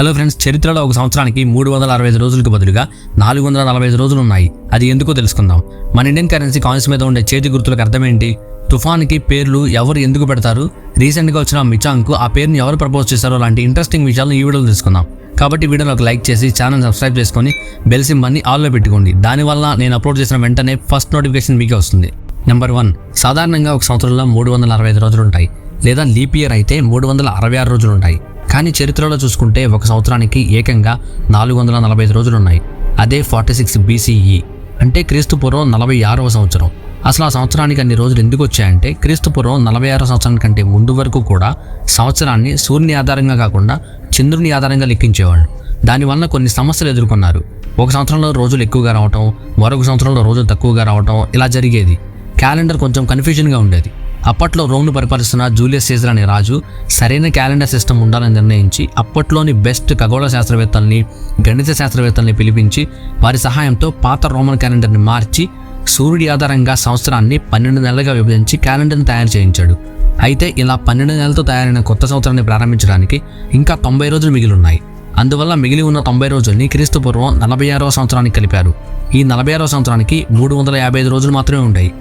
Hello friends చరిత్రలో ఒక సంవత్సరానికి మూడు వందల అరవై ఐదు రోజులకు బదులుగా నాలుగు వందల నలభై ఐదు రోజులు ఉన్నాయి అది ఎందుకో తెలుసుకుందాం. మన ఇండియన్ కరెన్సీ కాయిన్స్ మీద ఉండే చేతి గుర్తులకు అర్థం ఏంటి తుఫాన్కి పేర్లు ఎవరు ఎందుకు పెడతారు? రీసెంట్గా వచ్చిన మిచాంగ్కు ఆ పేరుని ఎవరు ప్రపోజ్ చేశారో లాంటి ఇంట్రెస్టింగ్ విషయాలను ఈ వీడియోలో తెలుసుకుందాం. కాబట్టి వీడియోని ఒక లైక్ చేసి ఛానల్ సబ్స్క్రైబ్ చేసుకొని బెల్ సింబల్ని ఆల్లో పెట్టుకోండి. దానివల్ల నేను అప్లోడ్ చేసిన వెంటనే ఫస్ట్ నోటిఫికేషన్ మీకే వస్తుంది. నెంబర్ వన్ సాధారణంగా ఒక సంవత్సరంలో మూడు వందల అరవై ఐదు రోజులు ఉంటాయి లేదా లీప్ ఇయర్ అయితే మూడు వందల అరవై ఆరు రోజులు ఉంటాయి కానీ చరిత్రలో చూసుకుంటే ఒక సంవత్సరానికి ఏకంగా నాలుగు వందల నలభై ఐదు రోజులు ఉన్నాయి అదే ఫార్టీ సిక్స్ బీసీఈ. అంటే క్రీస్తు పూర్వం నలభై ఆరవ సంవత్సరం. అసలు ఆ సంవత్సరానికి అన్ని రోజులు ఎందుకు వచ్చాయంటే క్రీస్తు పూర్వం నలభై ఆరో సంవత్సరం కంటే ముందు వరకు కూడా సంవత్సరాన్ని సూర్యుని ఆధారంగా కాకుండా చంద్రుని ఆధారంగా లెక్కించేవాళ్ళు. దానివల్ల కొన్ని సమస్యలు ఎదుర్కొన్నారు. ఒక సంవత్సరంలో రోజులు ఎక్కువగా రావటం మరొక సంవత్సరంలో రోజులు తక్కువగా రావటం ఇలా జరిగేది. క్యాలెండర్ కొంచెం కన్ఫ్యూజన్గా ఉండేది. అప్పట్లో రోమ్ను పరిపాలిస్తున్న జూలియస్ సీజర్ అనే రాజు సరైన క్యాలెండర్ సిస్టమ్ ఉండాలని నిర్ణయించి అప్పట్లోని బెస్ట్ ఖగోళ శాస్త్రవేత్తల్ని గణిత శాస్త్రవేత్తల్ని పిలిపించి వారి సహాయంతో పాత రోమన్ క్యాలెండర్ని మార్చి సూర్యుడి ఆధారంగా సంవత్సరాన్ని పన్నెండు నెలలుగా విభజించి క్యాలెండర్ని తయారు చేయించాడు. అయితే ఇలా పన్నెండు నెలలతో తయారైన కొత్త సంవత్సరాన్ని ప్రారంభించడానికి ఇంకా తొంభై రోజులు మిగిలి ఉన్నాయి అందువల్ల మిగిలి ఉన్న తొంభై రోజుల్ని క్రీస్తు పూర్వం నలభై ఆరవ సంవత్సరానికి కలిపారు. ఈ నలభై ఆరవ సంవత్సరానికి మూడు వందల యాభై ఐదు రోజులు మాత్రమే ఉంటాయి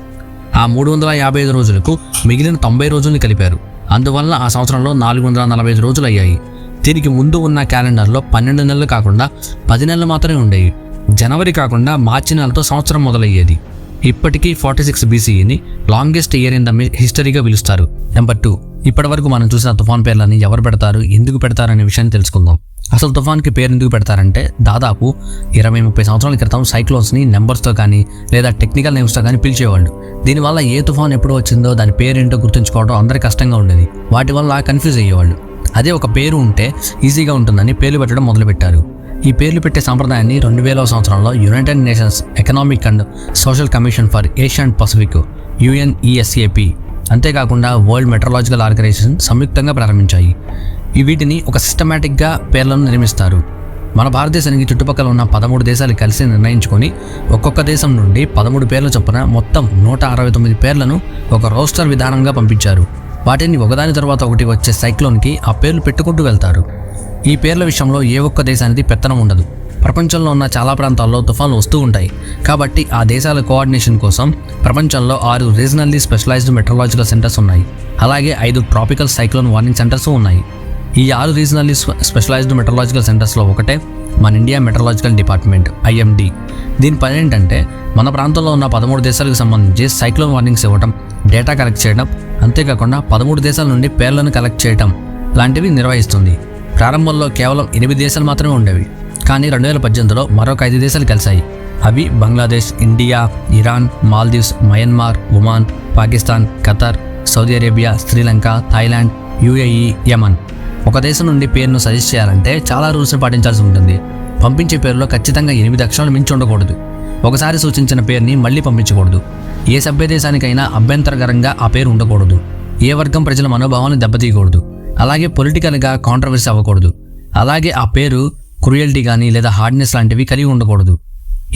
ఆ మూడు వందల యాభై ఐదు రోజులకు మిగిలిన తొంభై రోజుల్ని కలిపారు. అందువల్ల ఆ సంవత్సరంలో నాలుగు వందల నలభై ఐదు రోజులు అయ్యాయి దీనికి ముందు ఉన్న క్యాలెండర్లో పన్నెండు నెలలు కాకుండా పది నెలలు మాత్రమే ఉండేవి. జనవరి కాకుండా మార్చి నెలతో సంవత్సరం మొదలయ్యేది. ఇప్పటికీ ఫార్టీ సిక్స్ బీసీఈని లాంగెస్ట్ ఇయర్ ఇన్ ద హిస్టరీగా పిలుస్తారు. Number two. ఇప్పటివరకు మనం చూసిన తుఫాన్ పేర్లని ఎవరు పెడతారు ఎందుకు పెడతారు అనే విషయాన్ని తెలుసుకుందాం. అసలు తుఫాన్కి పేరు ఎందుకు పెడతారంటే దాదాపు ఇరవై ముప్పై సంవత్సరాల క్రితం సైక్లోన్స్ని నెంబర్స్తో కానీ లేదా టెక్నికల్ నేమ్స్తో కానీ పిలిచేవాళ్ళు. దీనివల్ల ఏ తుఫాన్ ఎప్పుడు వచ్చిందో దాని పేరేంటో గుర్తుంచుకోవడం అందరికీ కష్టంగా ఉండేది. వాటి వల్ల కన్ఫ్యూజ్ అయ్యేవాళ్ళు. అదే ఒక పేరు ఉంటే ఈజీగా ఉంటుందని పేర్లు పెట్టడం మొదలుపెట్టారు. ఈ పేర్లు పెట్టే సంప్రదాయాన్ని రెండు వేలవ సంవత్సరంలో United Nations Economic and Social Commission for Asia and Pacific UNESAP అంతేకాకుండా వరల్డ్ మెట్రలాజికల్ ఆర్గనైజేషన్ సంయుక్తంగా ప్రారంభించాయి. ఈ వీటిని ఒక సిస్టమేటిక్గా పేర్లను నిర్మిస్తారు. మన భారతదేశానికి చుట్టుపక్కల ఉన్న పదమూడు దేశాలు కలిసి నిర్ణయించుకొని ఒక్కొక్క దేశం నుండి పదమూడు పేర్ల చొప్పున మొత్తం నూట అరవై తొమ్మిది పేర్లను ఒక రోస్టర్ విధానంగా పంపించారు. వాటిని ఒకదాని తర్వాత ఒకటి వచ్చే సైక్లోన్కి ఆ పేర్లు పెట్టుకుంటూ వెళ్తారు. ఈ పేర్ల విషయంలో ఏ ఒక్క దేశానికి పెత్తనం ఉండదు. ప్రపంచంలో ఉన్న చాలా ప్రాంతాల్లో తుఫాన్లు వస్తూ ఉంటాయి. కాబట్టి ఆ దేశాల కోఆర్డినేషన్ కోసం ప్రపంచంలో ఆరు రీజనల్లీ స్పెషలైజ్డ్ మెట్రలాజికల్ సెంటర్స్ ఉన్నాయి. అలాగే ఐదు ట్రాపికల్ సైక్లోన్ వార్నింగ్ సెంటర్స్ ఉన్నాయి. ఈ ఆరు రీజనల్లీ స్పెషలైజ్డ్ మెట్రలాజికల్ సెంటర్స్లో ఒకటే మన ఇండియా మెట్రలాజికల్ డిపార్ట్మెంట్ ఐఎండి. దీని పని ఏంటంటే మన ప్రాంతంలో ఉన్న పదమూడు దేశాలకు సంబంధించి సైక్లోన్ వార్నింగ్స్ ఇవ్వడం డేటా కలెక్ట్ చేయడం అంతేకాకుండా పదమూడు దేశాల నుండి పేర్లను కలెక్ట్ చేయడం లాంటివి నిర్వహిస్తుంది. ప్రారంభంలో కేవలం ఎనిమిది దేశాలు మాత్రమే ఉండేవి. కానీ రెండు వేల పద్దెనిమిదిలో మరొక ఐదు దేశాలు కలిశాయి. అవి Bangladesh India Iran Maldives Myanmar Oman Pakistan Qatar Saudi Arabia Sri Lanka Thailand UAE Yemen. ఒక దేశం నుండి పేరును సజెస్ట్ చేయాలంటే చాలా రూల్స్ని పాటించాల్సి ఉంటుంది. పంపించే పేరులో ఖచ్చితంగా ఎనిమిది అక్షరాలు మించి ఉండకూడదు. ఒకసారి సూచించిన పేరుని మళ్ళీ పంపించకూడదు. ఏ సభ్య దేశానికైనా అభ్యంతరకరంగా ఆ పేరు ఉండకూడదు. ఏ వర్గం ప్రజల మనోభావాన్ని దెబ్బతీయకూడదు. అలాగే పొలిటికల్గా కాంట్రవర్సీ అవ్వకూడదు. అలాగే ఆ పేరు క్రుయల్టీ కానీ లేదా హార్డ్నెస్ లాంటివి కలిగి ఉండకూడదు.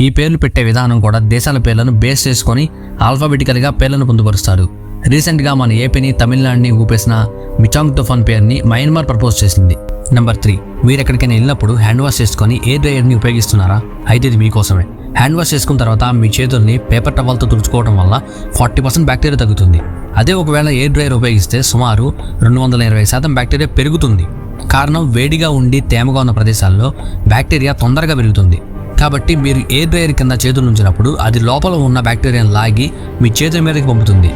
ఈ పేర్లు పెట్టే విధానం కూడా దేశాల పేర్లను బేస్ చేసుకొని ఆల్ఫాబెటికల్గా పేర్లను పొందుపరుస్తారు. రీసెంట్గా మన ఏపీని తమిళనాడుని ఊపేసిన మిచాంగ్ తుఫాన్ పేరుని మయన్మార్ ప్రపోజ్ చేసింది. నెంబర్ త్రీ మీరు ఎక్కడికైనా వెళ్ళినప్పుడు హ్యాండ్ వాష్ చేసుకొని ఎయిర్ డ్రైయర్ని ఉపయోగిస్తున్నారా? అయితే ఇది మీకోసమే. హ్యాండ్ వాష్ చేసుకున్న తర్వాత మీ చేతుల్ని పేపర్ టవల్తో తుడుచుకోవడం వల్ల ఫార్టీ పర్సెంట్ బ్యాక్టీరియా తగ్గుతుంది. అదే ఒకవేళ ఎయిర్ డ్రైయర్ ఉపయోగిస్తే సుమారు రెండు వందల ఇరవై శాతం బ్యాక్టీరియా పెరుగుతుంది. కారణం వేడిగా ఉండి తేమగా ఉన్న ప్రదేశాల్లో బ్యాక్టీరియా తొందరగా పెరుగుతుంది. కాబట్టి మీరు ఎయిర్ డ్రైయర్ కింద చేతులు ఉంచినప్పుడు అది లోపల ఉన్న బ్యాక్టీరియాను లాగి మీ చేతుల మీదకి పంపుతుంది.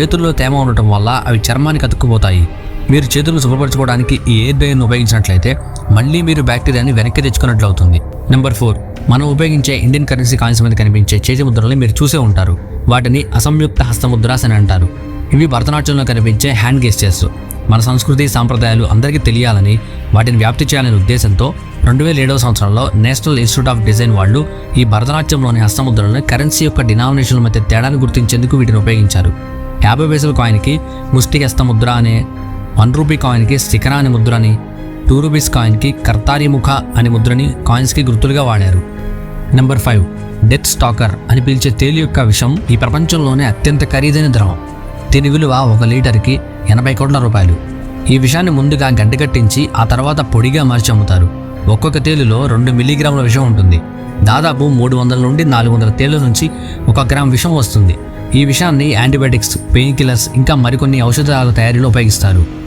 చేతుల్లో తేమ ఉండటం వల్ల అవి చర్మానికి అతుక్కుపోతాయి. మీరు చేతులు శుభ్రపరచుకోవడానికి ఈ ఎయిర్ డ్రైయర్ను ఉపయోగించినట్లయితే మళ్ళీ మీరు బ్యాక్టీరియాని వెనక్కి తెచ్చుకున్నట్లు అవుతుంది. Number four. మనం ఉపయోగించే ఇండియన్ కరెన్సీ కాయిన్స్ మీద కనిపించే చేతి ముద్రల్ని మీరు చూసే ఉంటారు. వాటిని అసంయుక్త హస్తముద్రాస్ అని అంటారు. ఇవి భరతనాట్యంలో కనిపించే హ్యాండ్ గెస్టర్స్ మన సంస్కృతి సాంప్రదాయాలు అందరికీ తెలియాలని వాటిని వ్యాప్తి చేయాలనే ఉద్దేశంతో రెండు వేల ఏడవ సంవత్సరంలో నేషనల్ ఇన్స్టిట్యూట్ ఆఫ్ డిజైన్ వాళ్ళు ఈ భరతనాట్యంలోని హస్తముద్రలను కరెన్సీ యొక్క డినామినేషన్ల మధ్య తేడాను గుర్తించేందుకు వీటిని ఉపయోగించారు. యాభై పైసల కాయిన్కి ముష్టి హస్తముద్ర అనే వన్ రూపీ కాయిన్కి శిఖర అనే ముద్ర అని టూ రూపీస్ కాయిన్కి కర్తారి ముఖ అనే ముద్రని కాయిన్స్కి గుర్తులుగా వాడారు. నెంబర్ ఫైవ్ డెత్ స్టాకర్ అని పిలిచే తేలి యొక్క విషం ఈ ప్రపంచంలోనే అత్యంత ఖరీదైన ద్రవం. దీని విలువ ఒక లీటర్కి ఎనభై కోట్ల రూపాయలు. ఈ విషయాన్ని ముందుగా గడ్డగట్టించి ఆ తర్వాత పొడిగా మార్చి అమ్ముతారు. ఒక్కొక్క తేలులో రెండు మిల్లీగ్రాముల విషం ఉంటుంది. దాదాపు మూడు వందల నుండి నాలుగు వందల తేళ్ళ నుంచి ఒక గ్రామ్ విషం వస్తుంది. ఈ విషాన్ని యాంటీబయాటిక్స్ పెయిన్ కిల్లర్స్ ఇంకా మరికొన్ని ఔషధాల తయారీలో ఉపయోగిస్తారు.